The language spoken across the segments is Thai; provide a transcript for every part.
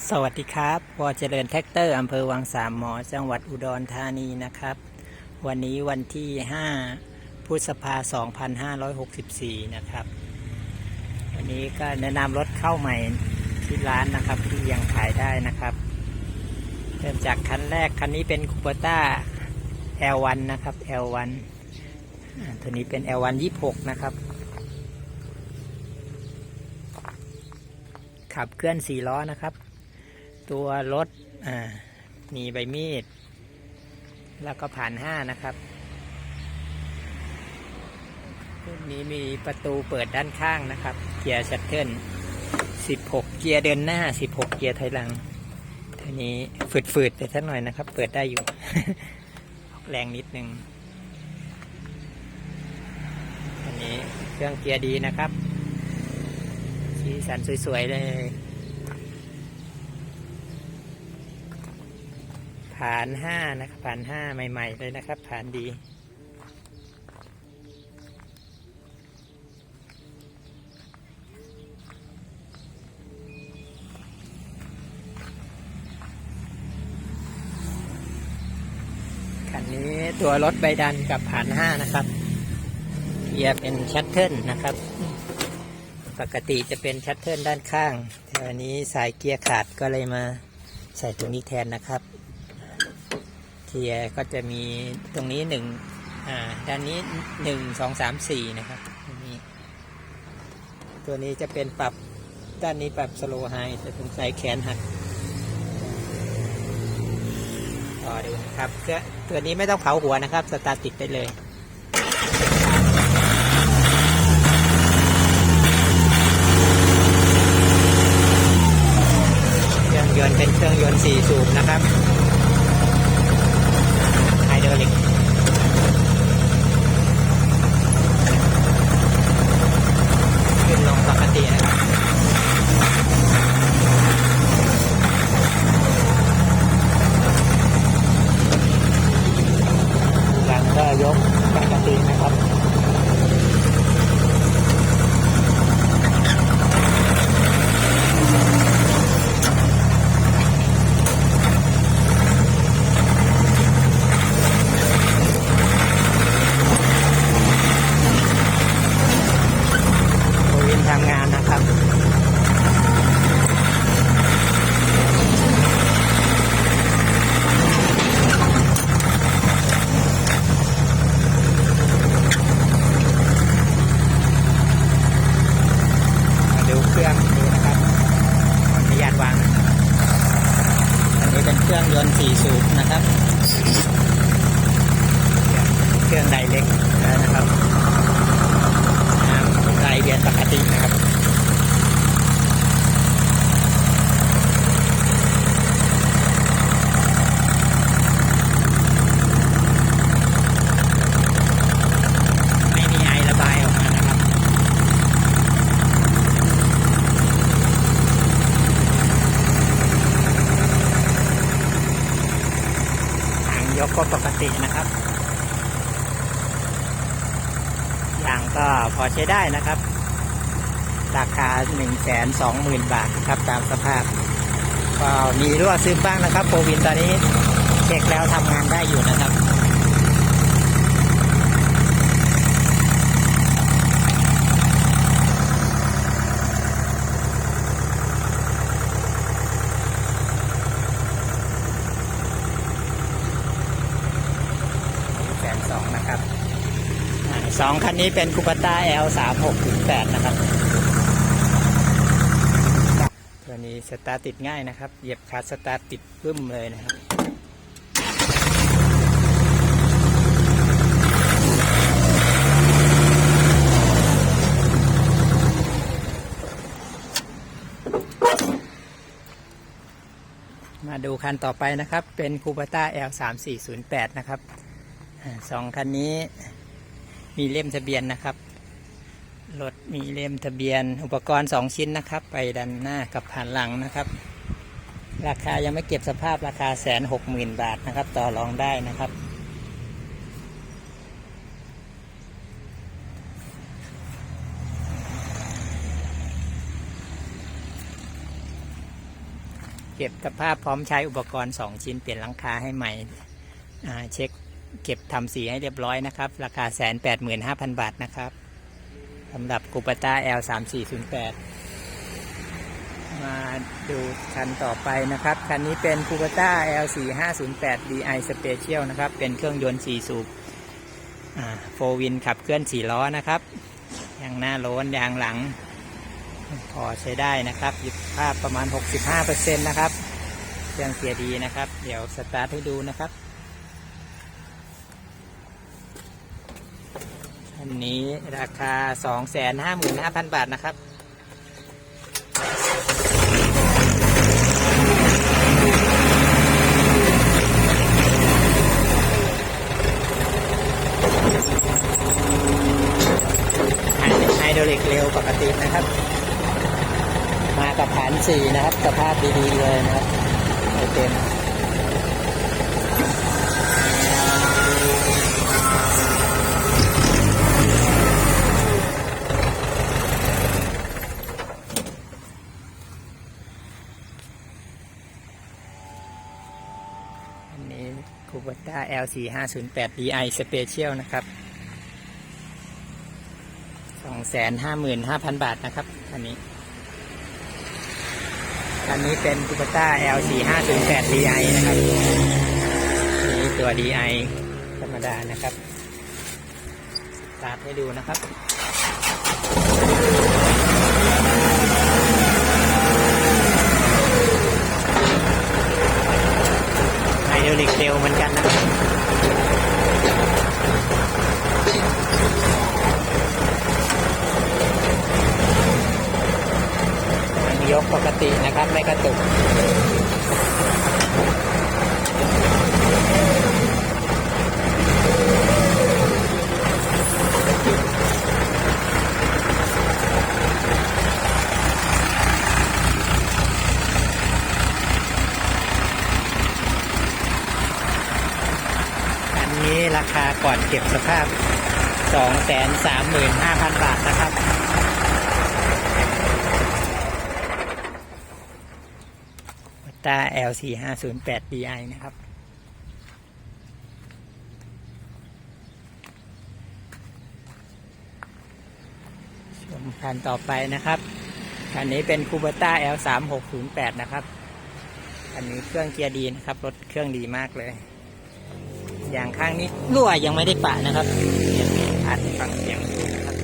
สวัสดีครับวอเจริญแท็กเตอร์อำเภอวังสามหมอ จังหวัดอุดรธานีนะครับ วันนี้วันที่ 5พฤษภา2564 นะครับ วันนี้ก็แนะนำรถเข้าใหม่ที่ร้านนะครับ ที่ยังขายได้นะครับ เริ่มจากคันแรก คันนี้เป็นคูเปอร์ต้า L1 นะครับ L1 ตัวนี้เป็น L1 26 นะครับขับเคลื่อนสี่ล้อนะครับ ตัวรถอ่ามีใบมีด แล้วก็ผ่านห้านะครับรุ่นนี้มีประตูเปิดด้านข้างนะครับ เกียร์ชัตเทิล16 เกียร์เดินหน้า 16 เกียร์ถอยหลังทีนี้ฝืดๆแต่ท่านหน่อยนะครับ เปิดได้อยู่ออกแรงนิดนึงอันนี้เครื่องเกียร์ดีนะครับสีสันสวยๆเลย ผ่านห้านะครับผ่านห้าใหม่ๆเลยนะครับ ผ่านดีคันนี้ตัวรถใบดันกับผ่านห้านะครับเกียร์เป็นชัตเทิลนะครับ ปกติจะเป็นชัตเทิลด้านข้างแต่วันนี้สายเกียร์ขาดก็เลยมาใส่ตรงนี้แทนนะครับ เกียร์ก็จะมีตรงนี้หนึ่งอ่าด้านนี้หนึ่งสองสามสี่นะครับนี้ตัวนี้จะเป็นปรับด้านนี้ปรับสโลไฮจะถึงใส่แขนหักต่อดูนะครับตัวนี้ไม่ต้องเผาหัวนะครับ สตาร์ติดได้เลยเครื่องยนต์เป็นเครื่องยนต์สี่สูบนะครับ ไฮดรอลิกขึ้นลงปกตินะครับหลังก็ยกปกตินะครับ โควินทำงานนะครับ มาดูเครื่องดูนะครับขออนุญาตวางนะครับอันนี้เป็นเครื่องยนต์ สูบนะครับเครื่องไดเล็กนะครับน้ำไดเวียนปกตินะครับ ไม่มีไอระบายออกมานะครับ หาง ยกก็ปกตินะครับยางก็พอใช้ได้นะครับ ราคา 1 2 0 0 0 0 บาทครับตามสภาพ ก็มีรั่วซึมบ้างนะครับโควินตอนนี้เช็คแล้วทำงานได้อยู่นะครับ แสนสองนะครับสองคันนี้เป็นคูปต้า L สามหกถึงแปดนะครับ ตัวนี้สตาร์ติดง่ายนะครับ เหยียบคลัดสตาร์ติดปึ้มเลยนะครับมาดูคันต่อไปนะครับ เป็นคูปต้า L สามสี่ศูนย์แปดนะครับ สองคันนี้มีเล่มทะเบียนนะครับ รถมีเล่มทะเบียน อุปกรณ์สองชิ้นนะครับ ไปดันหน้ากับผ่านหลังนะครับ ราคายังไม่เก็บสภาพราคาแสนหกหมื่นบาทนะครับ ต่อรองได้นะครับเก็บสภาพพร้อมใช้อุปกรณ์ 2 ชิ้นเปลี่ยนหลังคาให้ใหม่เช็ค เก็บทำสีให้เรียบร้อยนะครับ ราคาแสนแปดหมื่นห้าพันบาทนะครับสำหรับกูปต้า L 3 4 0 8มาดูคันต่อไปนะครับ คันนี้เป็นคูปต้า L 4 5 0 8 DI Special นะครับ เป็นเครื่องยนต์4สูบโฟวินขับเคลื่อน4ล้อนะครับยางหน้าโล้นยางหลัง พอใช้ได้นะครับยึดภาพประมาณ 65%นะครับเครื่องเกียร์ดีนะครับ เดี๋ยวสตาร์ทให้ดูนะครับ นี้ราคา 255,000 บาทนะครับ ไฮโดรลิกเร็วปกตินะครับ มากับฐานสี่นะครับ สภาพดี ๆ เลยนะครับเต็ม L4508DI Special นะครับ255,000 บาทนะครับคันนี้คันนี้เป็น Kubota L4508DI นะครับนี่ตัว DI ธรรมดานะครับ ตาร์ทให้ดูนะครับ ไฮดรอลิกเร็วเหมือนกันนะครับยกปกตินะครับ ไม่กระตุก อันนี้ราคาก่อน เก็บสภาพ 235,000 บาทนะครับ ตา L4508 DI นะครับ ชมคันต่อไปนะครับ คันนี้เป็นคูเบต้า L3608 นะครับ อันนี้เครื่องเกียร์ดีนะครับ รถเครื่องดีมากเลย อย่างข้างนี้รั่วยังไม่ได้ปะนะครับอัดฟังเสียงดูนะครับ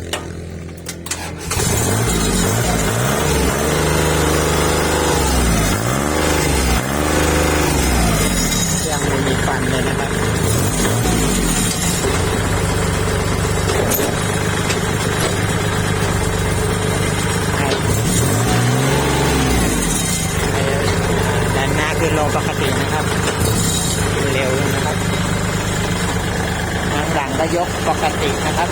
ปกตินะครับ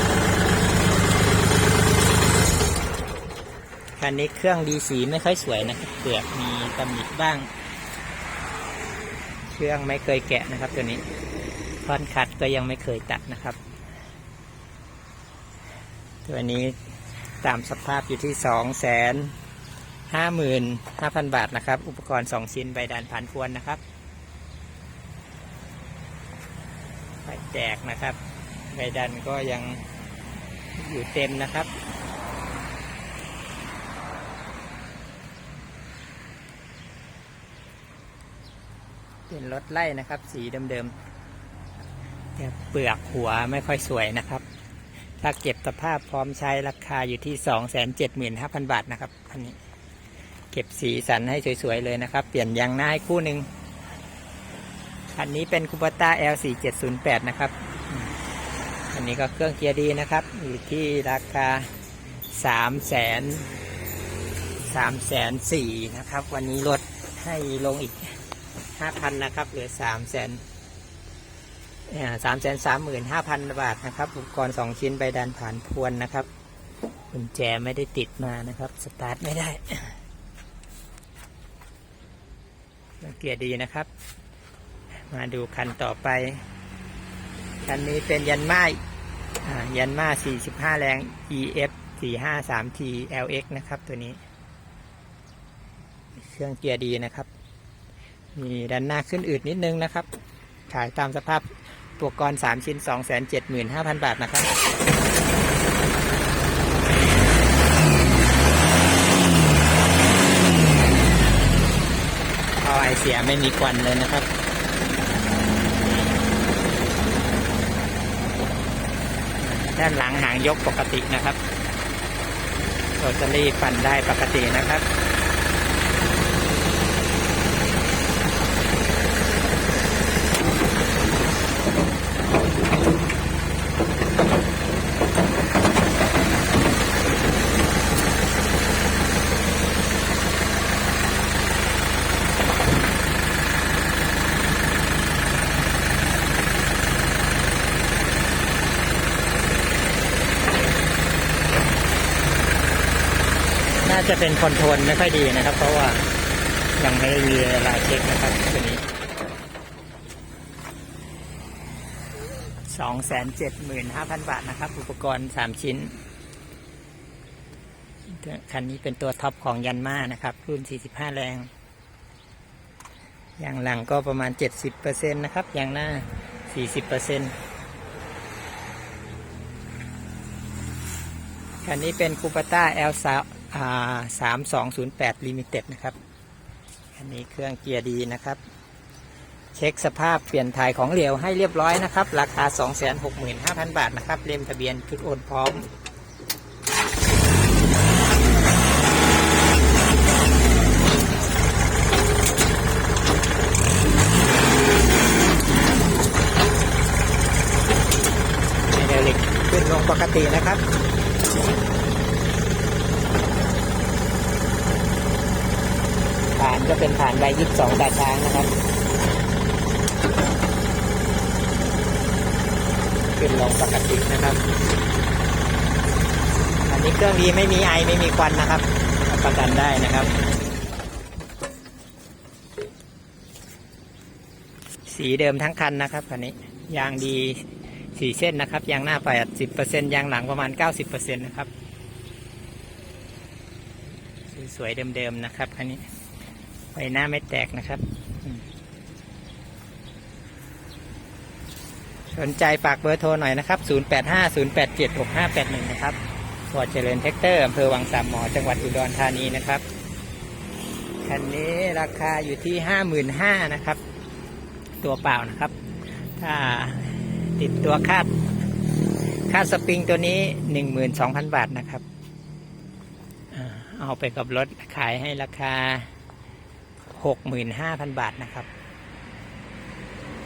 คันนี้เครื่องดีสีไม่ค่อยสวยนะครับเปลือกมีตำหนิบ้าง เครื่องไม่เคยแกะนะครับตัวนี้ท่อนขัดก็ยังไม่เคยตัดนะครับ ตัวนี้ตามสภาพอยู่ที่สองแสนห้าหมื่นห้าพันบาทนะครับ อุปกรณ์สองชิ้นใบดันผ่านพวนนะครับใบแจกนะครับ ใบดันก็ยังอยู่เต็มนะครับ เป็นรถไล่นะครับ สีเดิมๆแต่เปลือกหัวไม่ค่อยสวยนะครับ ถ้าเก็บสภาพพร้อมใช้ราคาอยู่ที่ 275,000 บาทนะครับอันนี้ เก็บสีสันให้สวยๆเลยนะครับ เปลี่ยนยางหน้าให้คู่หนึ่งอันนี้เป็นคูปต้า L4708 นะครับ อันนี้ก็เครื่องเกียร์ดีนะครับ อยู่ที่ราคา3 0 0 0 0 3 0 0 0 4นะครับ วันนี้ลดให้ลงอีก5,000นะครับเหลือ3 0 0 0 0สามแสนสามหมื่นห้าพันบาทนะครับ อุปกรณ์สองชิ้นใบดันผ่านพวนนะครับกุญแจไม่ได้ติดมานะครับ สตาร์ทไม่ได้เกียร์ดีนะครับ มาดูคันต่อไป คันนี้เป็นยันมาอ่ยันมา45 แรง EF 453T LX นะครับ ตัวนี้ เครื่องเกียร์ดีนะครับ มีด้านหน้าขึ้นอืดนิดนึงนะครับ ขายตามสภาพอุปกรณ์3ชิ้น 275,000 บาทนะครับท่อไอเสียไม่มีควันเลยนะครับ ด้านหลังหางยกปกตินะครับโรตารี่ปั่นได้ปกตินะครับ จะเป็นคอนโทรลไม่ค่อยดีนะครับ เพราะว่ายังไม่ได้มีเวลาเช็คนะครับตัวนี้สองแสนเจ็ดหมื่นห้าพันบาทนะครับ อุปกรณ์สามชิ้น คันนี้เป็นตัวท็อปของยันมานะครับ รุ่น45แรง อย่างหลังก็ประมาณ70%นนะครับ อย่างหน้า40%คันนี้เป็นคูปต้า L สา มสองศูนย์แปดลิมิเต็ดนะครับ อันนี้เครื่องเกียร์ดีนะครับ เช็คสภาพเปลี่ยนถ่ายของเหลวให้เรียบร้อยนะครับ ราคา 265,000 บาทนะครับ เล่มทะเบียนชุดโอนพร้อมไฮดรอลิกขึ้นลงปกตินะครับ ฐาน ก็เป็นฐานใบยี่สิบสองตาช้างนะครับขึ้นลงปกตินะครับ อันนี้เครื่องดีไม่มีไอไม่มีควันนะครับรับประกันได้นะครับ สีเดิมทั้งคันนะครับคันนี้ยางดีสี่เส้นนะครับ ยางหน้าแปดสิบเปอร์เซ็นยางหลังประมาณเก้าสิบเปอร์เซ็นนะครับ สวยๆเดิมๆนะครับคันนี้ ไฟหน้าไม่แตกนะครับ สนใจฝากเบอร์โทรหน่อยนะครับ 0850876581 นะครับพอเจริญแท็กเตอร์อำเภอวังสามหมอ จังหวัดอุดรธานีนะครับ คันนี้ราคาอยู่ที่ 55,000นะครับ ตัวเปล่านะครับ ถ้าติดตัวคาดคาดสปริงตัวนี้ 12,000 บาทนะครับ เอาไปกับรถขายให้ราคา หกหมื่นห้าพันบาทนะครับ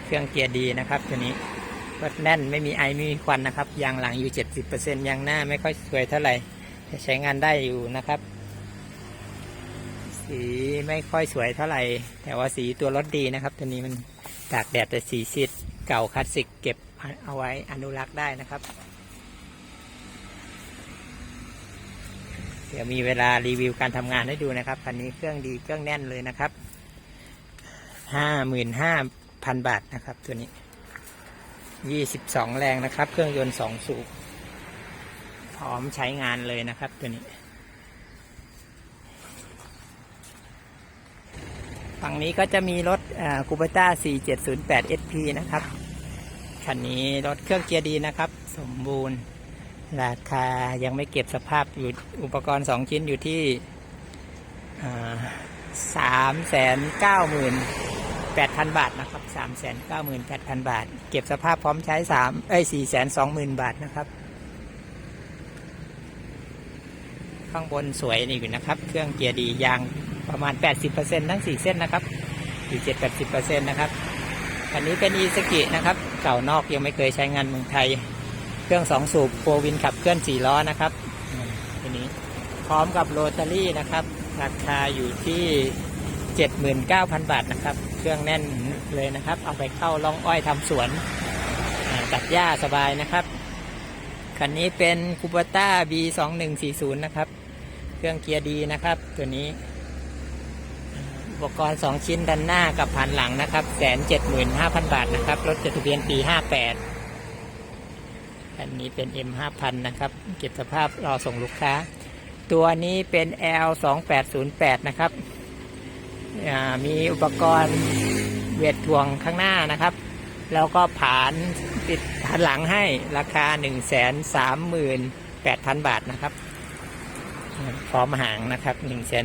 เครื่องเกียร์ดีนะครับตัวนี้รถแน่นไม่มีไอไม่มีควันนะครับ ยางหลังอยู่เจ็ดสิบเปอร์เซ็นยางหน้าไม่ค่อยสวยเท่าไหร่แต่ใช้งานได้อยู่นะครับ สีไม่ค่อยสวยเท่าไหร่ แต่ว่าสีตัวรถดีนะครับ ตัวนี้มันตากแดดแต่สีซีดเก่าคลาสสิกเก็บเอาไว้อนุรักษ์ได้นะครับเดี๋ยวมีเวลารีวิวการทำงานให้ดูนะครับคันนี้เครื่องดีเครื่องแน่นเลยนะครับ ห้าหมื่นห้าพันบาทนะครับ ตัวนี้ยี่สิบสองแรงนะครับ เครื่องยนต์สองสูบพร้อมใช้งานเลยนะครับ ตัวนี้ ฝั่งนี้ก็จะมีรถคูเปต้า4708 SP นะครับ คันนี้รถเครื่องเกียร์ดีนะครับ สมบูรณ์ราคายังไม่เก็บสภาพอยู่อุปกรณ์สองชิ้นอยู่ที่สามแสนเก้าหมื่น แปดพันบาทนะครับสามแสนเก้าหมื่นแปดพันบาท เก็บสภาพพร้อมใช้สามเอ้ยสี่แสนสองหมื่นบาทนะครับ ข้างบนสวยนี่อยู่นะครับ เครื่องเกียร์ดียางประมาณ 80%ทั้ง 4 เส้นนะครับ47-80%นะครับคันนี้เป็นอีสกินะครับ เก่านอกยังไม่เคยใช้งานเมืองไทย เครื่องสองสูบโฟวินขับเคลื่อนสี่ล้อนะครับทีนี้พร้อมกับโรตารี่นะครับ ราคาอยู่ที่ 79,000 บาทนะครับ เครื่องแน่นเลยนะครับ เอาไปเข้าล่องอ้อยทำสวนตัดหญ้าสบายนะครับ คันนี้เป็นคูปต้า B2140 นะครับ เครื่องเกียร์ดีนะครับ ตัวนี้ อุปกรณ์ 2 ชิ้นด้านหน้ากับผ่านหลังนะครับแสนเจ็ดหมื่นห้าพันบาทนะครับ รถจดทะเบียนปี 58อันนี้เป็น M 5000 นะครับ เก็บสภาพรอส่งลูกค้า ตัวนี้เป็น L 2808 นะครับ มีอุปกรณ์เวทถ่วงข้างหน้านะครับ แล้วก็ผานติดหันหลังให้ราคา 1 3 8 0 0 0 บาทนะครับพร้อมหางนะครับ 1 3 8 0 0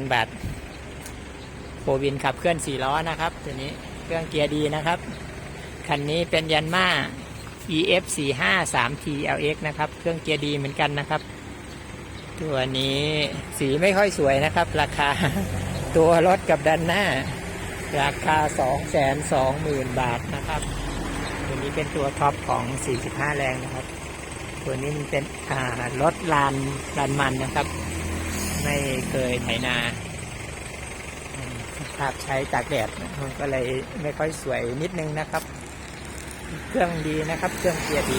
0 บาทโฟวินขับเคลื่อน4ล้อนะครับตัวนี้เครื่องเกียร์ดีนะครับ คันนี้เป็นยันมา EF 4 5 3 T LX นะครับ เครื่องเกียร์ดีเหมือนกันนะครับ ตัวนี้สีไม่ค่อยสวยนะครับ ราคาตัวรถกับด้านหน้า ราคา 2 2 0 0 0 0 บาทนะครับ ตัวนี้เป็นตัวท็อปของ 45 แรงนะครับ ตัวนี้มันเป็นรถลานลานมันนะครับ ไม่เคยไถนาภาพใช้ตากแดดมันก็เลยไม่ค่อยสวยนิดนึงนะครับ เครื่องดีนะครับ เครื่องเกียร์ดี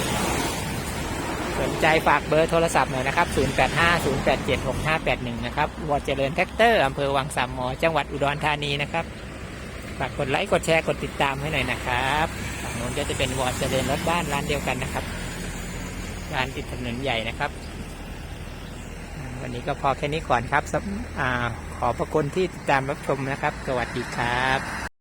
สนใจฝากเบอร์โทรศัพท์หน่อยนะครับ 0850876581 นะครับวอเจริญแท็กเตอร์อำเภอวังสามหมอ จังหวัดอุดรธานีนะครับ ฝากกดไลค์ กดแชร์ กดติดตามให้หน่อยนะครับฝั่งโน้นก็จะเป็นวอเจริญรถบ้านร้านเดียวกันนะครับ ร้านติดถนนใหญ่นะครับ วันนี้ก็พอแค่นี้ก่อนครับอขอพระคุณที่ติดตามรับชมนะครับ สวัสดีครับ